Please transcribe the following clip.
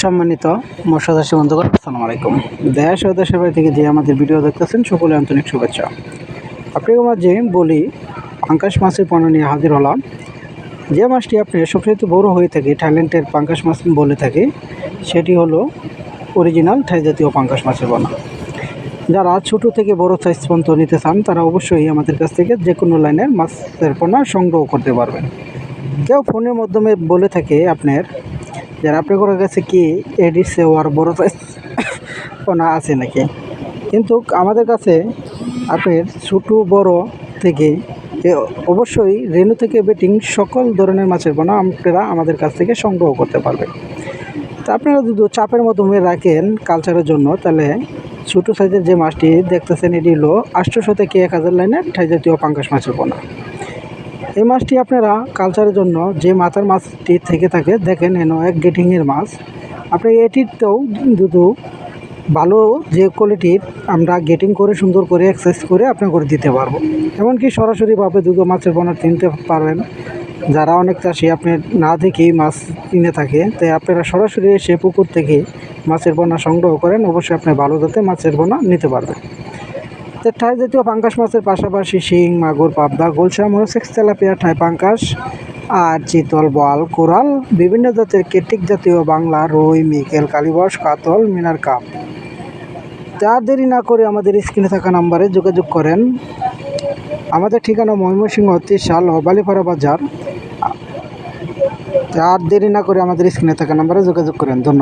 সম্মানিত মশাদাসী বন্ধুগণ, আসসালামু আলাইকুম। দেশ ও দেশের বাড়ি থেকে যে আমাদের ভিডিও দেখতেছেন, সকলে আন্তরিক শুভেচ্ছা। আপনাকে মাঝে বলি, পাঙ্কাশ মাছের পণ্য নিয়ে হাজির হলাম। যে মাছটি আপনি সবচেয়ে বড় হয়ে থাকে, থাইল্যান্ডের পাঙ্কাশ মাছ বলে থাকে, সেটি হলো অরিজিনাল থাই জাতীয় পাঙ্কাশ মাছের পোনা যারা ছোট থেকে বড় সাইজ পর্যন্ত নিতে চান, তারা অবশ্যই আমাদের কাছ থেকে যে কোনো লাইনের মাছের পোনা সংগ্রহ করতে পারবেন। কেউ ফোনের মাধ্যমে বলে থাকে, আপনার যারা আপনার কাছে কি এডির চেয়েও আর বড় সাইজ পোনা আছে নাকি? কিন্তু আমাদের কাছে আপনার ছোটো, বড় থেকে অবশ্যই রেনু থেকে বেটিং সকল ধরনের মাছের পোনা আপনারা আমাদের কাছ থেকে সংগ্রহ করতে পারবেন। তা আপনারা যদি চাপের মাধ্যমে রাখেন কালচারের জন্য, তাহলে ছোটো সাইজের যে মাছটি দেখতেছেন, এটি হলো আটশোশো থেকে এক হাজার লাইনের ঠাই জাতীয় পাঙ্কাশ মাছের পোনা। এই মাছটি আপনারা কালচারের জন্য যে মাথার মাছটি থেকে থাকে, দেখেন এন এক গেটিংয়ের মাছ। আপনি এটিতেও দুটো ভালো যে কোয়ালিটির আমরা গেটিং করে, সুন্দর করে এক্সারসাইজ করে আপনার করে দিতে পারব। এমনকি সরাসরিভাবে দুটো মাছের পোনা কিনতে পারবেন। যারা অনেক চাষি আপনি না দেখেই মাছ কিনে থাকে, তাই আপনারা সরাসরি এসে পুকুর থেকে মাছের পোনা সংগ্রহ করেন। অবশ্যই আপনি ভালো যাতে মাছের পোনা নিতে পারবেন। ঠাই জাতীয় পাঙ্কাশ মাছের পাশাপাশি শিং, মাগুর, পাবদা গোলসা মনোসেক্স তেলাপিয়া, ঠাই পাঙ্কাশ আর চিতল বল কোরাল, বিভিন্ন জাতের কেটিক জাতীয় বাংলা, রুই, মিকেল কালিবস কাতল, মিনার কাপ। তার দেরি না করে আমাদের স্ক্রিনে থাকা নাম্বারে যোগাযোগ করেন। আমাদের ঠিকানা ময়মনসিংহ ত্রিশাল ও বালিপাড়া বাজার। আর দেরি না করে আমাদের স্ক্রিনে থাকা নাম্বারে যোগাযোগ করেন। ধন্যবাদ।